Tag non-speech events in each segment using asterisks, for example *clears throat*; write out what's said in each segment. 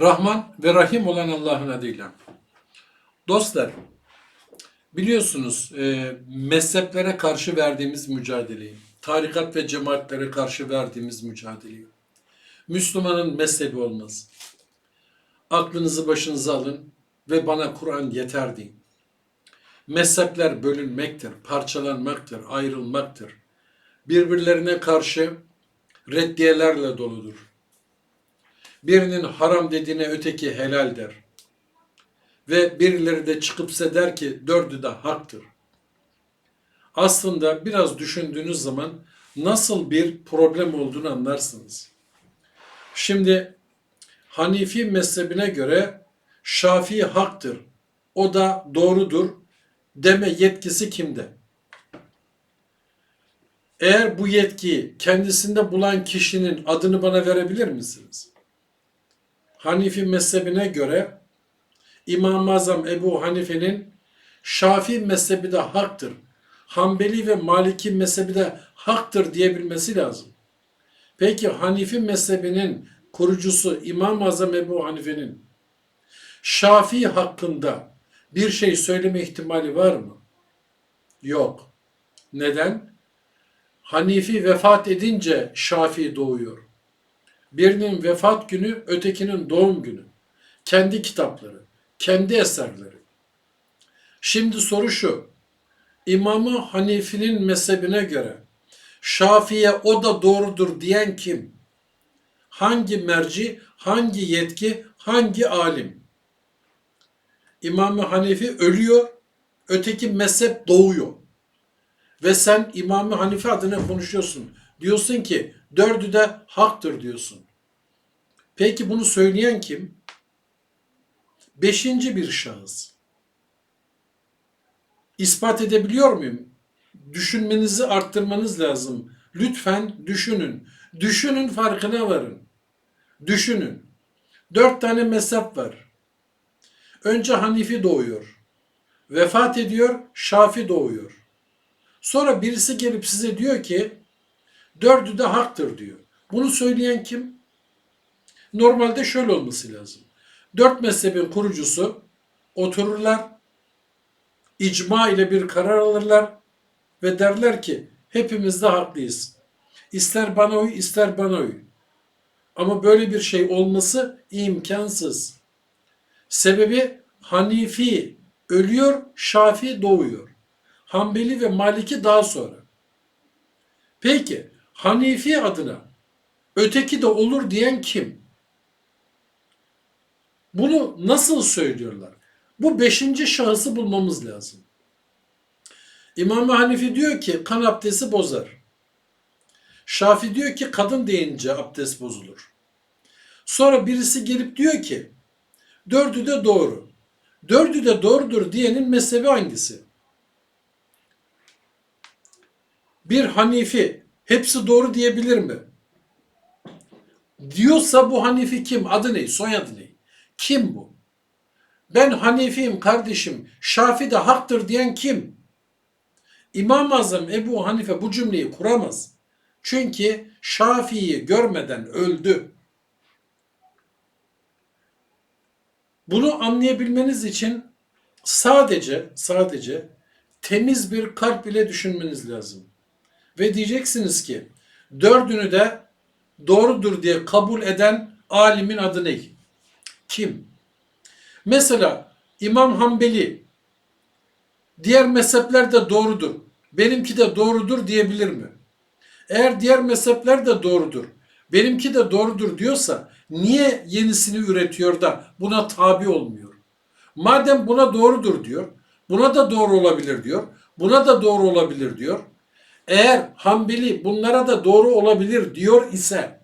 Rahman ve Rahim olan Allah'ın adıyla. Dostlar, biliyorsunuz e, mezheplere karşı verdiğimiz mücadeleyi, tarikat ve cemaatlere karşı verdiğimiz mücadeleyi. Müslümanın mezhebi olmaz. Aklınızı başınıza alın ve bana Kur'an yeter deyin. Mezhepler bölünmektir, parçalanmaktır, ayrılmaktır. Birbirlerine karşı reddiyelerle doludur. Birinin haram dediğine öteki helal der. Ve birileri de çıkıp size der ki dördü de haktır. Aslında biraz düşündüğünüz zaman nasıl bir problem olduğunu anlarsınız. Şimdi Hanifi mezhebine göre Şafii haktır. O da doğrudur deme yetkisi kimde? Eğer bu yetkiyi kendisinde bulan kişinin adını bana verebilir misiniz? Hanifi mezhebine göre İmam-ı Azam Ebu Hanife'nin Şafii mezhebi de haktır. Hanbeli ve Maliki mezhebi de haktır diyebilmesi lazım. Peki Hanifi mezhebinin kurucusu İmam-ı Azam Ebu Hanife'nin Şafii hakkında bir şey söyleme ihtimali var mı? Yok. Neden? Hanifi vefat edince Şafii doğuyor. Birinin vefat günü, ötekinin doğum günü. Kendi kitapları, kendi eserleri. Şimdi soru şu. İmamı Hanifi'nin mezhebine göre Şafii'ye o da doğrudur diyen kim? Hangi merci, hangi yetki, hangi alim? İmam-ı Hanifi ölüyor, öteki mezhep doğuyor. Ve sen İmam-ı Hanife adına konuşuyorsun. Diyorsun ki dördü de haktır diyorsun. Peki bunu söyleyen kim? Beşinci bir şahıs. İspat edebiliyor muyum? Düşünmenizi arttırmanız lazım. Lütfen düşünün. Düşünün farkına varın. Düşünün. Dört tane mezhep var. Önce Hanifi doğuyor. Vefat ediyor, Şafi doğuyor. Sonra birisi gelip size diyor ki dördü de haktır diyor. Bunu söyleyen kim? Normalde şöyle olması lazım. Dört mezhebin kurucusu otururlar, icma ile bir karar alırlar ve derler ki hepimiz de haklıyız. İster bana uy, ister bana uy. Ama böyle bir şey olması imkansız. Sebebi Hanifi ölüyor, Şafi doğuyor. Hanbeli ve Maliki daha sonra. Peki Hanifi adına öteki de olur diyen kim? Bunu nasıl söylüyorlar? Bu beşinci şahısı bulmamız lazım. İmam Hanifi diyor ki kan abdesti bozar. Şafi diyor ki kadın deyince abdest bozulur. Sonra birisi gelip diyor ki dördü de doğru. Dördü de doğrudur diyenin mezhebi hangisi? Bir Hanifi hepsi doğru diyebilir mi? Diyorsa bu Hanifi kim? Adı ne? Soyadı ne? Kim bu? Ben Hanifiyim kardeşim. Şafi de haktır diyen kim? İmam-ı Azam Ebu Hanife bu cümleyi kuramaz. Çünkü Şafii'yi görmeden öldü. Bunu anlayabilmeniz için sadece sadece temiz bir kalp ile düşünmeniz lazım. Ve diyeceksiniz ki dördünü de doğrudur diye kabul eden alimin adı ne? Kim? Mesela İmam Hanbeli diğer mezhepler de doğrudur. Benimki de doğrudur diyebilir mi? Eğer diğer mezhepler de doğrudur, benimki de doğrudur diyorsa niye yenisini üretiyor da buna tabi olmuyor? Madem buna doğrudur diyor, buna da doğru olabilir diyor, buna da doğru olabilir diyor. Eğer Hanbeli bunlara da doğru olabilir diyor ise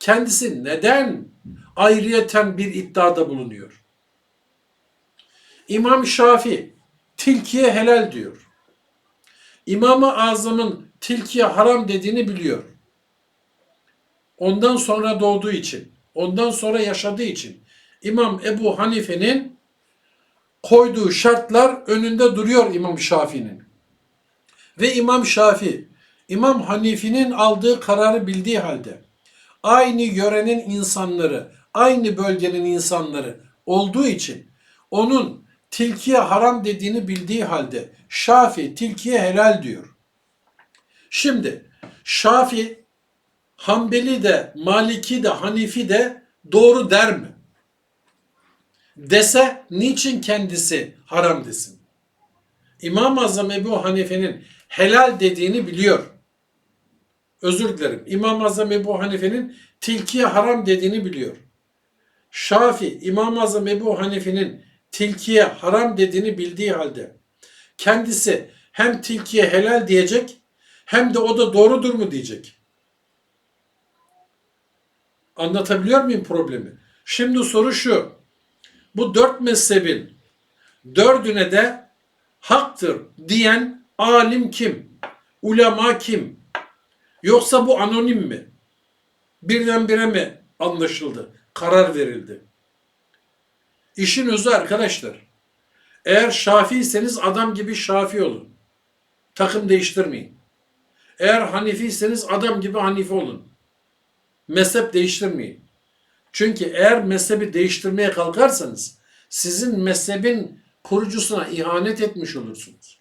kendisi neden ayrıyeten bir iddiada bulunuyor? İmam Şafi tilkiye helal diyor. İmam-ı Azam'ın tilkiye haram dediğini biliyor. Ondan sonra doğduğu için, ondan sonra yaşadığı için İmam Ebu Hanife'nin koyduğu şartlar önünde duruyor İmam Şafii'nin. Ve İmam Şafi, İmam Hanifi'nin aldığı kararı bildiği halde aynı yörenin insanları, aynı bölgenin insanları olduğu için onun tilkiye haram dediğini bildiği halde Şafi tilkiye helal diyor. Şimdi Şafi Hanbeli de, Maliki de, Hanifi de doğru der mi? Dese niçin kendisi haram desin? İmam-ı Azam Ebu Hanife'nin helal dediğini biliyor. Özür dilerim. İmam-ı Azam Ebu Hanife'nin tilkiye haram dediğini biliyor. Şafi, İmam-ı Azam Ebu Hanife'nin tilkiye haram dediğini bildiği halde kendisi hem tilkiye helal diyecek hem de o da doğrudur mu diyecek. Anlatabiliyor muyum problemi? Şimdi soru şu. Bu dört mezhebin dördüne de haktır diyen alim kim? Ulema kim? Yoksa bu anonim mi? Birdenbire mi anlaşıldı? Karar verildi. İşin özü arkadaşlar. Eğer Şafiyseniz adam gibi Şafi olun. Takım değiştirmeyin. Eğer Hanifiyseniz adam gibi Hanifi olun. Mezhep değiştirmeyin. Çünkü eğer mezhebi değiştirmeye kalkarsanız sizin mezhebin kurucusuna ihanet etmiş olursunuz.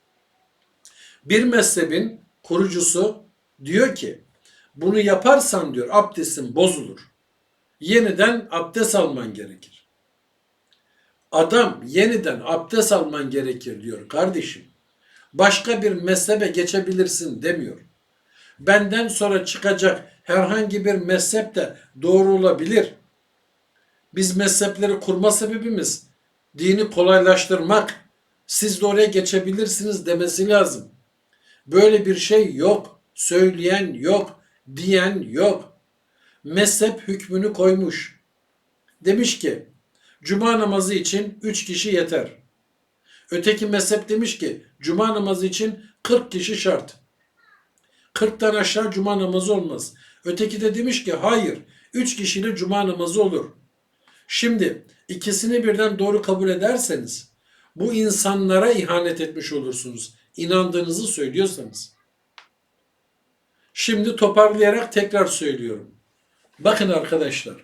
Bir mezhebin kurucusu diyor ki bunu yaparsan diyor abdestin bozulur. Yeniden abdest alman gerekir. Adam yeniden abdest alman gerekir diyor kardeşim. Başka bir mezhebe geçebilirsin demiyor. Benden sonra çıkacak herhangi bir mezhep de doğru olabilir. Biz mezhepleri kurma sebebimiz dini kolaylaştırmak. Siz de oraya geçebilirsiniz demesi lazım. Böyle bir şey yok. Söyleyen yok. Diyen yok. Mezhep hükmünü koymuş. Demiş ki cuma namazı için 3 kişi yeter. Öteki mezhep demiş ki cuma namazı için 40 kişi şart. 40'tan aşağı cuma namazı olmaz. Öteki de demiş ki hayır 3 kişiyle cuma namazı olur. Şimdi ikisini birden doğru kabul ederseniz bu insanlara ihanet etmiş olursunuz. İnandığınızı söylüyorsanız. Şimdi toparlayarak tekrar söylüyorum. Bakın arkadaşlar.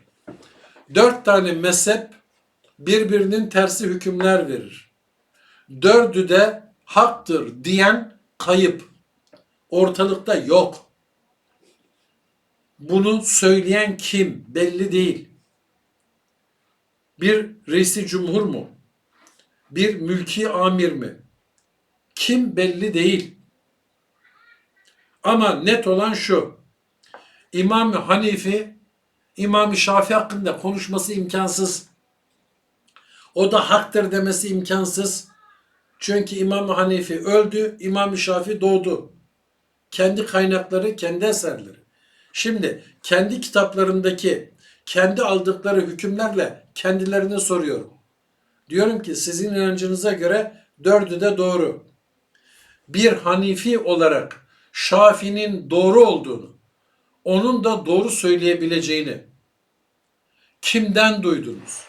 Dört tane mezhep birbirinin tersi hükümler verir. Dördü de haktır diyen kayıp. Ortalıkta yok. Bunu söyleyen kim belli değil. Bir reisi cumhur mu? Bir mülki amir mi? Kim belli değil. Ama net olan şu. İmam Hanifi, İmam Şafi hakkında konuşması imkansız. O da haktır demesi imkansız. Çünkü İmam Hanifi öldü, İmam Şafi doğdu. Kendi kaynakları, kendi eserleri. Şimdi kendi kitaplarındaki kendi aldıkları hükümlerle kendilerine soruyorum. Diyorum ki sizin inancınıza göre dördü de doğru. Bir Hanifi olarak Şafi'nin doğru olduğunu, onun da doğru söyleyebileceğini kimden duydunuz?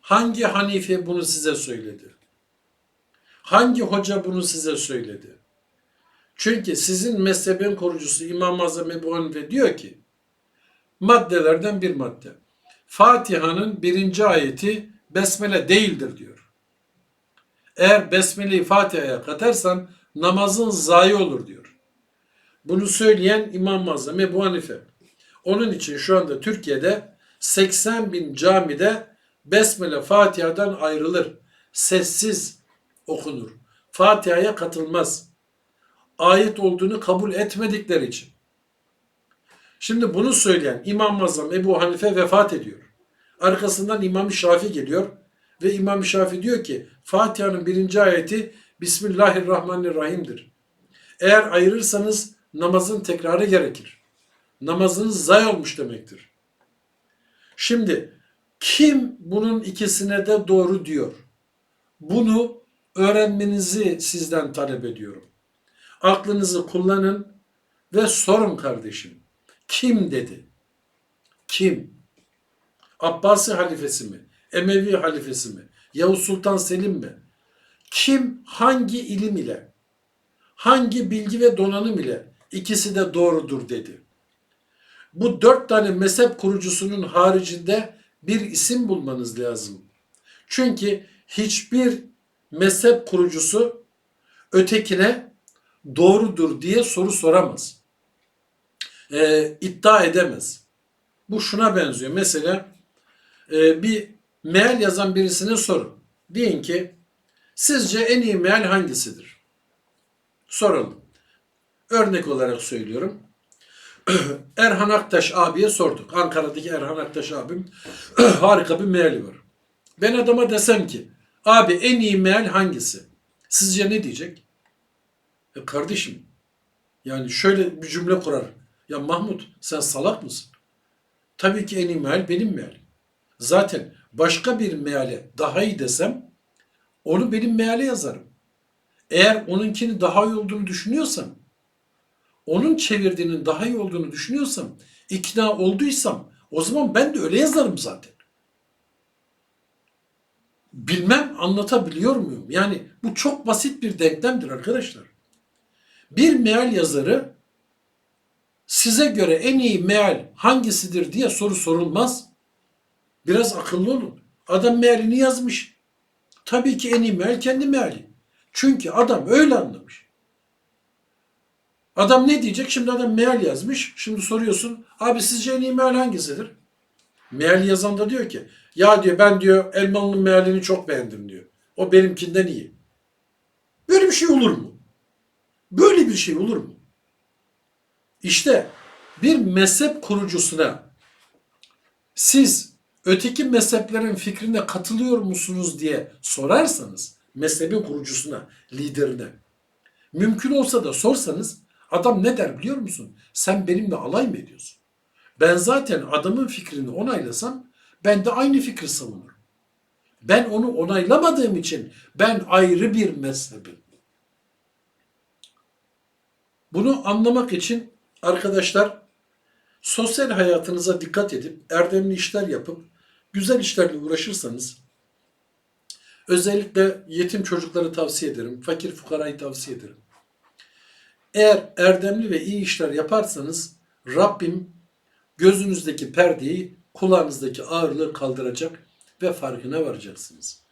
Hangi Hanifi bunu size söyledi? Hangi hoca bunu size söyledi? Çünkü sizin mezhebin kurucusu İmam-ı Azam Ebu Hanife diyor ki maddelerden bir madde. Fatiha'nın birinci ayeti besmele değildir diyor. Eğer besmeleyi Fatiha'ya katarsan namazın zayi olur diyor. Bunu söyleyen İmam Azam Ebu Hanife. Onun için şu anda Türkiye'de 80 bin camide Besmele Fatiha'dan ayrılır. Sessiz okunur. Fatiha'ya katılmaz. Ayet olduğunu kabul etmedikleri için. Şimdi bunu söyleyen İmam Azam Ebu Hanife vefat ediyor. Arkasından İmam Şafi geliyor ve İmam Şafi diyor ki Fatiha'nın birinci ayeti Bismillahirrahmanirrahim'dir. Eğer ayırırsanız namazın tekrarı gerekir. Namazınız zay olmuş demektir. Şimdi kim bunun ikisine de doğru diyor? Bunu öğrenmenizi sizden talep ediyorum. Aklınızı kullanın ve sorun kardeşim. Kim dedi? Kim? Abbasi halifesi mi? Emevi halifesi mi? Yavuz Sultan Selim mi? Kim hangi ilim ile, hangi bilgi ve donanım ile ikisi de doğrudur dedi. bu dört tane mezhep kurucusunun haricinde bir isim bulmanız lazım. Çünkü hiçbir mezhep kurucusu ötekine doğrudur diye soru soramaz. Ee, iddia edemez. Bu şuna benziyor. Mesela e, bir meal yazan birisine sorun. Deyin ki sizce en iyi meal hangisidir? Soralım. Örnek olarak söylüyorum. *clears throat* Erhan Aktaş abiye sorduk. Ankara'daki Erhan Aktaş abim *clears throat* harika bir meali var. Ben adama desem ki abi en iyi meal hangisi? Sizce ne diyecek? E kardeşim yani şöyle bir cümle kurar. Ya Mahmut sen salak mısın? Tabii ki en iyi meal benim mealim. Zaten başka bir meale daha iyi desem onu benim meale yazarım. Eğer onunkini daha iyi olduğunu düşünüyorsam, onun çevirdiğinin daha iyi olduğunu düşünüyorsam, ikna olduysam o zaman ben de öyle yazarım zaten. Bilmem anlatabiliyor muyum? Yani bu çok basit bir denklemdir arkadaşlar. Bir meal yazarı size göre en iyi meal hangisidir diye soru sorulmaz. Biraz akıllı olun. Adam mealini yazmış. Tabii ki en iyi meal kendi meali. Çünkü adam öyle anlamış. Adam ne diyecek? Şimdi adam meal yazmış. Şimdi soruyorsun. Abi sizce en iyi meal hangisidir? Meal yazan da diyor ki ya diyor ben diyor Elmalı'nın mealini çok beğendim diyor. O benimkinden iyi. Böyle bir şey olur mu? Böyle bir şey olur mu? İşte bir mezhep kurucusuna siz öteki mezheplerin fikrine katılıyor musunuz diye sorarsanız mezhebin kurucusuna, liderine mümkün olsa da sorsanız adam ne der biliyor musun? Sen benimle alay mı ediyorsun? Ben zaten adamın fikrini onaylasam ben de aynı fikri savunurum. Ben onu onaylamadığım için ben ayrı bir mezhebim. Bunu anlamak için arkadaşlar sosyal hayatınıza dikkat edip erdemli işler yapıp güzel işlerle uğraşırsanız özellikle yetim çocukları tavsiye ederim, fakir fukarayı tavsiye ederim. Eğer erdemli ve iyi işler yaparsanız Rabbim gözünüzdeki perdeyi, kulağınızdaki ağırlığı kaldıracak ve farkına varacaksınız.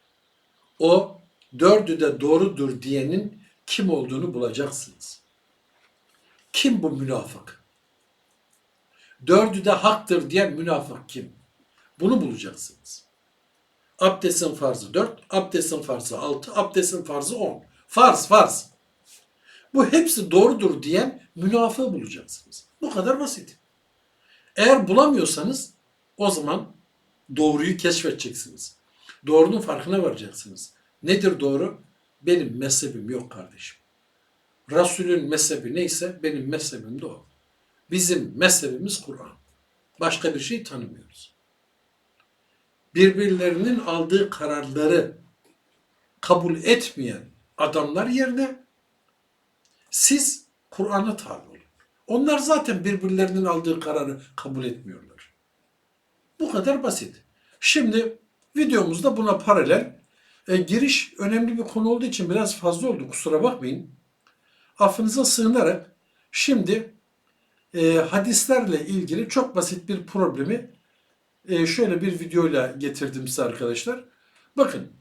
O dördü de doğrudur diyenin kim olduğunu bulacaksınız. Kim bu münafık? Dördü de haktır diyen münafık kim? Bunu bulacaksınız. Abdestin farzı dört, abdestin farzı altı, abdestin farzı on. Farz, farz. Bu hepsi doğrudur diyen münafığı bulacaksınız. Bu kadar basit. Eğer bulamıyorsanız o zaman doğruyu keşfedeceksiniz. Doğrunun farkına varacaksınız. Nedir doğru? Benim mezhebim yok kardeşim. Resulün mezhebi neyse benim mezhebim de o. Bizim mezhebimiz Kur'an. Başka bir şey tanımıyoruz. Birbirlerinin aldığı kararları kabul etmeyen adamlar yerine siz Kur'an'a tabi olun. Onlar zaten birbirlerinin aldığı kararı kabul etmiyorlar. Bu kadar basit. Şimdi videomuzda buna paralel e, giriş önemli bir konu olduğu için biraz fazla oldu kusura bakmayın. Affınıza sığınarak şimdi e, hadislerle ilgili çok basit bir problemi e, şöyle bir videoyla getirdim size arkadaşlar. Bakın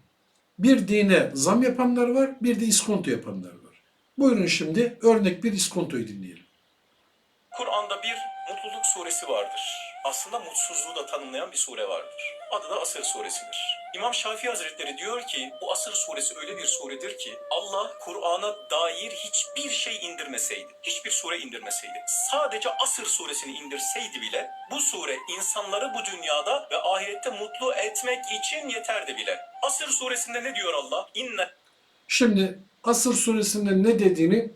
bir dine zam yapanlar var bir de iskonto yapanlar var. Buyurun şimdi örnek bir iskontoyu dinleyelim. Kur'an'da bir mutluluk suresi vardır. Aslında mutsuzluğu da tanımlayan bir sure vardır. Adı da Asır suresidir. İmam Şafii Hazretleri diyor ki bu Asır suresi öyle bir suredir ki Allah Kur'an'a dair hiçbir şey indirmeseydi, hiçbir sure indirmeseydi, sadece Asır suresini indirseydi bile bu sure insanları bu dünyada ve ahirette mutlu etmek için yeterdi bile. Asır suresinde ne diyor Allah? İnne Şimdi Asır suresinde ne dediğini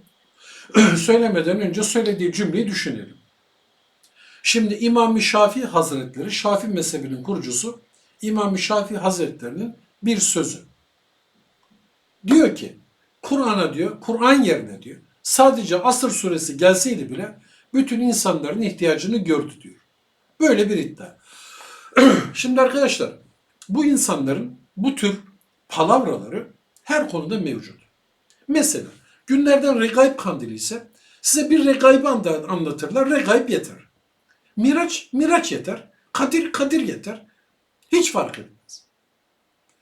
*clears throat* söylemeden önce söylediği cümleyi düşünelim. Şimdi İmam-ı Şafii Hazretleri, Şafii mezhebinin kurucusu İmam-ı Şafii Hazretlerinin bir sözü. Diyor ki, Kur'an'a diyor, Kur'an yerine diyor, sadece Asır suresi gelseydi bile bütün insanların ihtiyacını gördü diyor. Böyle bir iddia. *clears throat* Şimdi arkadaşlar, bu insanların bu tür palavraları her konuda mevcut. Mesela günlerden regaib kandili ise size bir regaibı anlatırlar, regaib yeter. Miraç, Miraç yeter. Kadir, Kadir yeter. Hiç fark etmez.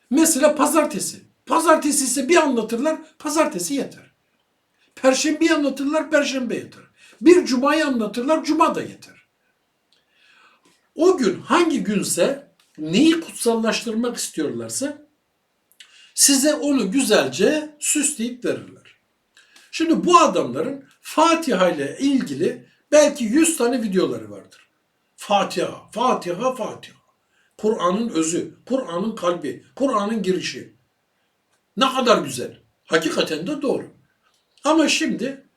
Mesela pazartesi. Pazartesi ise bir anlatırlar, pazartesi yeter. Perşembeyi anlatırlar, perşembe yeter. Bir cumayı anlatırlar, cuma da yeter. O gün hangi günse neyi kutsallaştırmak istiyorlarsa size onu güzelce süsleyip verirler. Şimdi bu adamların Fatiha ile ilgili belki 100 tane videoları vardır. Fatiha, Fatiha, Fatiha. Kur'an'ın özü, Kur'an'ın kalbi, Kur'an'ın girişi. Ne kadar güzel. Hakikaten de doğru. Ama şimdi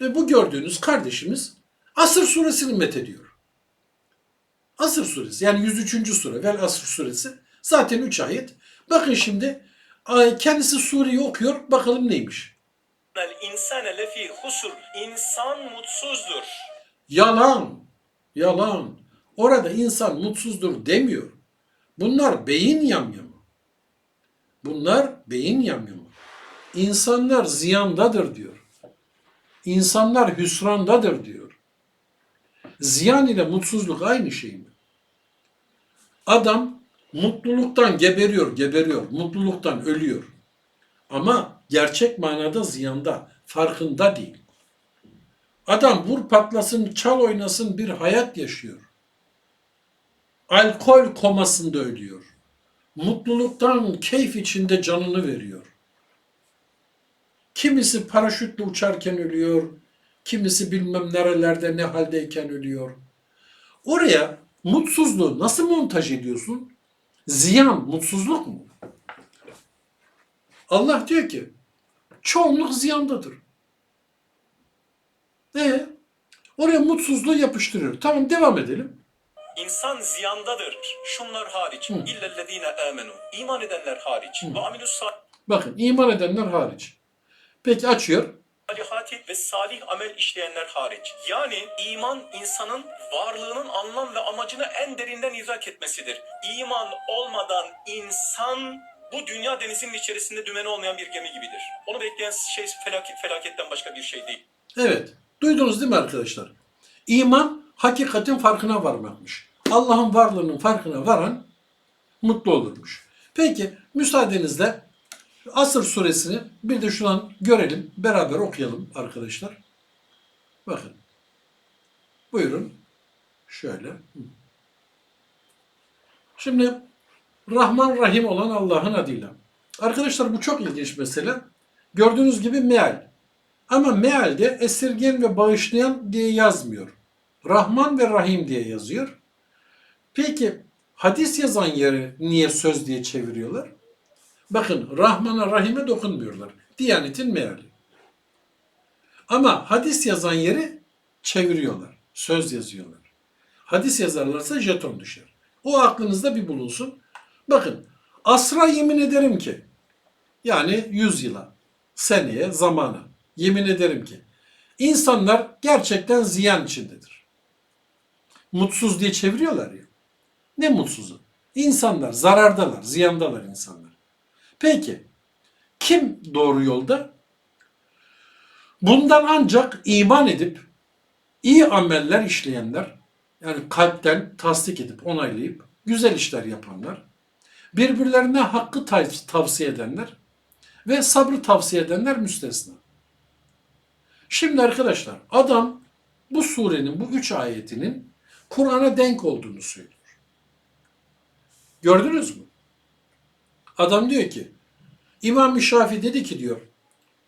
e, bu gördüğünüz kardeşimiz Asır suresini methediyor. Asır suresi yani 103. sure Vel Asr suresi zaten 3 ayet. Bakın şimdi ay, kendisi sureyi okuyor bakalım neymiş. İnsane lefi husur. İnsan mutsuzdur. Yalan. Yalan. Orada insan mutsuzdur demiyor. Bunlar beyin yamyamı. Bunlar beyin yamyamı. İnsanlar ziyandadır diyor. İnsanlar hüsrandadır diyor. Ziyan ile mutsuzluk aynı şey mi? Adam mutluluktan geberiyor, geberiyor. Mutluluktan ölüyor. Ama gerçek manada ziyanda, farkında değil. Adam vur patlasın, çal oynasın bir hayat yaşıyor. Alkol komasında ölüyor. Mutluluktan keyif içinde canını veriyor. Kimisi paraşütle uçarken ölüyor. Kimisi bilmem nerelerde ne haldeyken ölüyor. Oraya mutsuzluğu nasıl montaj ediyorsun? Ziyan, mutsuzluk mu? Allah diyor ki çoğunluk ziyandadır. E oraya mutsuzluğu yapıştırıyor. Tamam devam edelim. İnsan ziyandadır. Şunlar hariç. İllellezine amenu. İman edenler hariç. Ve amilus Bakın iman edenler hariç. Peki açıyor. salihati ve salih amel işleyenler hariç. Yani iman insanın varlığının anlam ve amacını en derinden idrak etmesidir. İman olmadan insan bu dünya denizinin içerisinde dümeni olmayan bir gemi gibidir. Onu bekleyen şey felaket, felaketten başka bir şey değil. Evet. Duydunuz değil mi arkadaşlar? İman hakikatin farkına varmakmış. Allah'ın varlığının farkına varan mutlu olurmuş. Peki müsaadenizle Asır suresini bir de şu an görelim. Beraber okuyalım arkadaşlar. Bakın. Buyurun. Şöyle. Şimdi Rahman Rahim olan Allah'ın adıyla. Arkadaşlar bu çok ilginç mesele. Gördüğünüz gibi meal. Ama mealde esirgen ve bağışlayan diye yazmıyor. Rahman ve Rahim diye yazıyor. Peki hadis yazan yeri niye söz diye çeviriyorlar? Bakın Rahman'a Rahim'e dokunmuyorlar. Diyanetin meali. Ama hadis yazan yeri çeviriyorlar. Söz yazıyorlar. Hadis yazarlarsa jeton düşer. O aklınızda bir bulunsun. Bakın asra yemin ederim ki yani yüz yıla, seneye, zamana yemin ederim ki insanlar gerçekten ziyan içindedir. Mutsuz diye çeviriyorlar ya. Ne mutsuzu? İnsanlar zarardalar, ziyandalar insanlar. Peki kim doğru yolda? Bundan ancak iman edip iyi ameller işleyenler yani kalpten tasdik edip onaylayıp güzel işler yapanlar, birbirlerine hakkı tav- tavsiye edenler ve sabrı tavsiye edenler müstesna. Şimdi arkadaşlar adam bu surenin bu üç ayetinin Kur'an'a denk olduğunu söylüyor. Gördünüz mü? Adam diyor ki İmam Şafii dedi ki diyor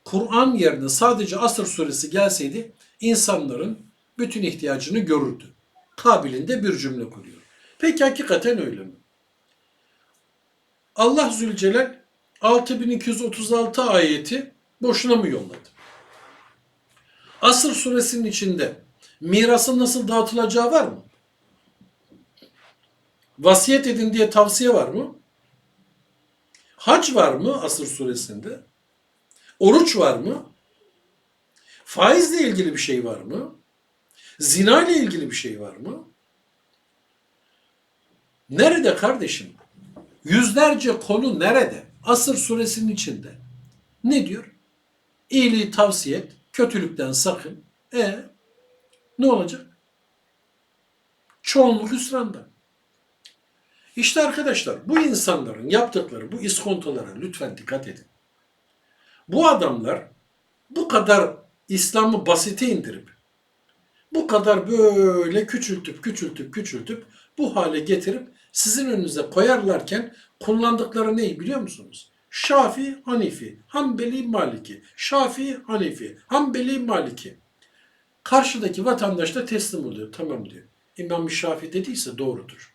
Kur'an yerine sadece Asr suresi gelseydi insanların bütün ihtiyacını görürdü. Kabilinde bir cümle kuruyor. Peki hakikaten öyle mi? Allah Zülcelal 6236 ayeti boşuna mı yolladı? Asr suresinin içinde mirasın nasıl dağıtılacağı var mı? Vasiyet edin diye tavsiye var mı? Hac var mı Asır suresinde? Oruç var mı? Faizle ilgili bir şey var mı? Zina ile ilgili bir şey var mı? Nerede kardeşim? Yüzlerce konu nerede? Asır suresinin içinde. Ne diyor? İyiliği tavsiye et, kötülükten sakın. E ne olacak? Çoğunluk hüsranda. İşte arkadaşlar bu insanların yaptıkları bu iskontolara lütfen dikkat edin. Bu adamlar bu kadar İslam'ı basite indirip bu kadar böyle küçültüp küçültüp küçültüp bu hale getirip sizin önünüze koyarlarken kullandıkları neyi biliyor musunuz? Şafi, Hanifi, Hanbeli, Maliki, Şafi, Hanifi, Hanbeli, Maliki. Karşıdaki vatandaş da teslim oluyor. Tamam diyor. İmam Şafi dediyse doğrudur.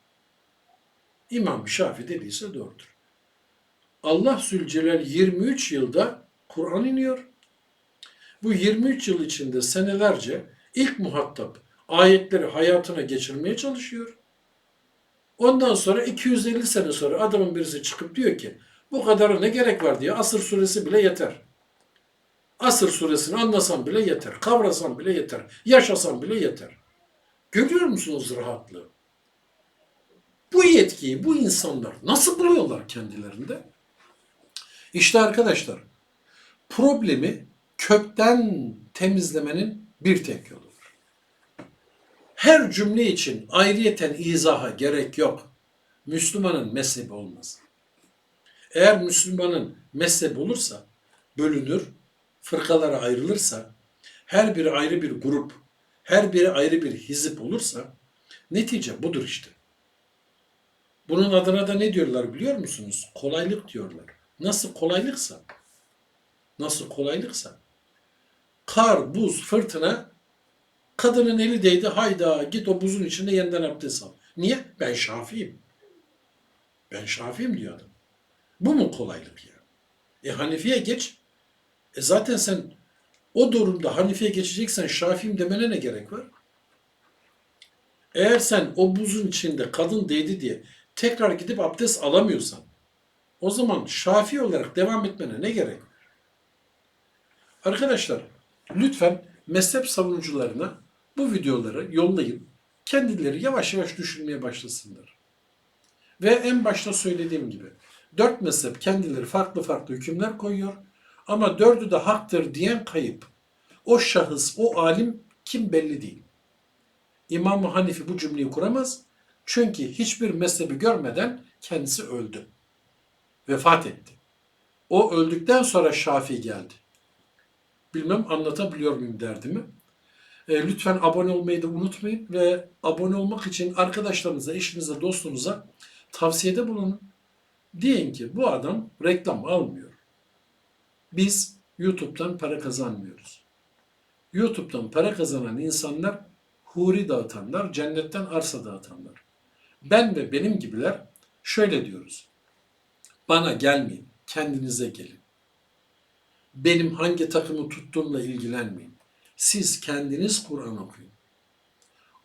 İmam Şafi dediyse doğrudur. Allah Zülcelal 23 yılda Kur'an iniyor. Bu 23 yıl içinde senelerce ilk muhatap ayetleri hayatına geçirmeye çalışıyor. Ondan sonra 250 sene sonra adamın birisi çıkıp diyor ki bu kadara ne gerek var diye Asır suresi bile yeter. Asır suresini anlasam bile yeter. Kavrasam bile yeter. Yaşasam bile yeter. Görüyor musunuz rahatlığı? Bu yetkiyi bu insanlar nasıl buluyorlar kendilerinde? İşte arkadaşlar problemi kökten temizlemenin bir tek yolu. Her cümle için ayrıyeten izaha gerek yok. Müslümanın mezhebi olmaz. Eğer Müslümanın mezhebi olursa, bölünür, fırkalara ayrılırsa, her biri ayrı bir grup, her biri ayrı bir hizip olursa, netice budur işte. Bunun adına da ne diyorlar biliyor musunuz? Kolaylık diyorlar. Nasıl kolaylıksa, nasıl kolaylıksa, kar, buz, fırtına, kadının eli değdi, hayda git o buzun içinde yeniden abdest al. Niye? Ben şafiyim. Ben şafiyim diyor adam. Bu mu kolaylık ya? E Hanefi'ye geç. E zaten sen o durumda Hanefi'ye geçeceksen Şafi'yim demene ne gerek var? Eğer sen o buzun içinde kadın değdi diye tekrar gidip abdest alamıyorsan o zaman Şafi olarak devam etmene ne gerek var? Arkadaşlar lütfen mezhep savunucularına bu videoları yollayın. Kendileri yavaş yavaş düşünmeye başlasınlar. Ve en başta söylediğim gibi dört mezhep kendileri farklı farklı hükümler koyuyor. Ama dördü de haktır diyen kayıp. O şahıs, o alim kim belli değil. İmam Hanifi bu cümleyi kuramaz. Çünkü hiçbir mezhebi görmeden kendisi öldü. Vefat etti. O öldükten sonra Şafii geldi. Bilmem anlatabiliyor muyum derdimi. E, lütfen abone olmayı da unutmayın ve abone olmak için arkadaşlarınıza, eşinize, dostunuza tavsiyede bulunun. Deyin ki bu adam reklam almıyor. Biz YouTube'dan para kazanmıyoruz. YouTube'dan para kazanan insanlar huri dağıtanlar, cennetten arsa dağıtanlar. Ben ve benim gibiler şöyle diyoruz. Bana gelmeyin, kendinize gelin. Benim hangi takımı tuttuğumla ilgilenmeyin. Siz kendiniz Kur'an okuyun.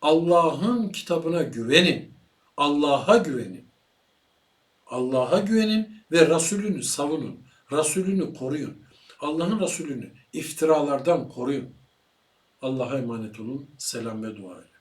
Allah'ın kitabına güvenin. Allah'a güvenin. Allah'a güvenin ve Resulünü savunun. Resulünü koruyun. Allah'ın Resulünü iftiralardan koruyun. Allah'a emanet olun. Selam ve dua edin.